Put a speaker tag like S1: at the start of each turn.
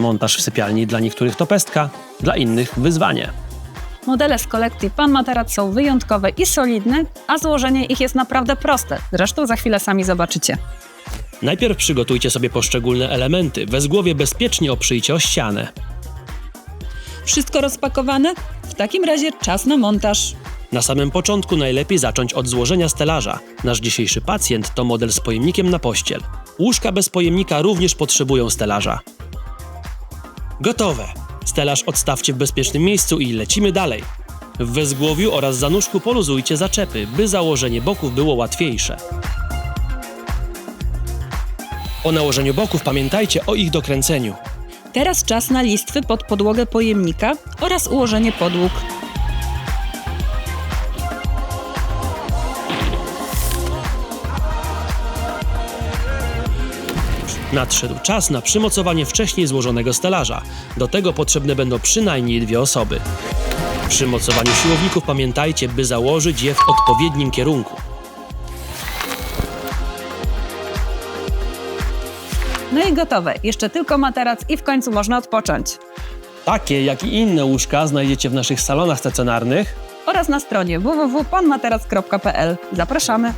S1: Montaż w sypialni dla niektórych to pestka, dla innych wyzwanie.
S2: Modele z kolekcji Pan Materac są wyjątkowe i solidne, a złożenie ich jest naprawdę proste. Zresztą za chwilę sami zobaczycie.
S1: Najpierw przygotujcie sobie poszczególne elementy, wezgłowie bezpiecznie oprzyjcie o ścianę.
S2: Wszystko rozpakowane? W takim razie czas na montaż.
S1: Na samym początku najlepiej zacząć od złożenia stelaża. Nasz dzisiejszy pacjent to model z pojemnikiem na pościel. Łóżka bez pojemnika również potrzebują stelaża. Gotowe! Stelaż odstawcie w bezpiecznym miejscu i lecimy dalej. W wezgłowiu oraz zanuszku poluzujcie zaczepy, by założenie boków było łatwiejsze. Po nałożeniu boków pamiętajcie o ich dokręceniu.
S2: Teraz czas na listwy pod podłogę pojemnika oraz ułożenie podłóg.
S1: Nadszedł czas na przymocowanie wcześniej złożonego stelaża. Do tego potrzebne będą przynajmniej dwie osoby. Przy mocowaniu siłowników pamiętajcie, by założyć je w odpowiednim kierunku.
S2: No i gotowe. Jeszcze tylko materac i w końcu można odpocząć.
S1: Takie, jak i inne łóżka znajdziecie w naszych salonach stacjonarnych
S2: Oraz na stronie www.panmaterac.pl. Zapraszamy.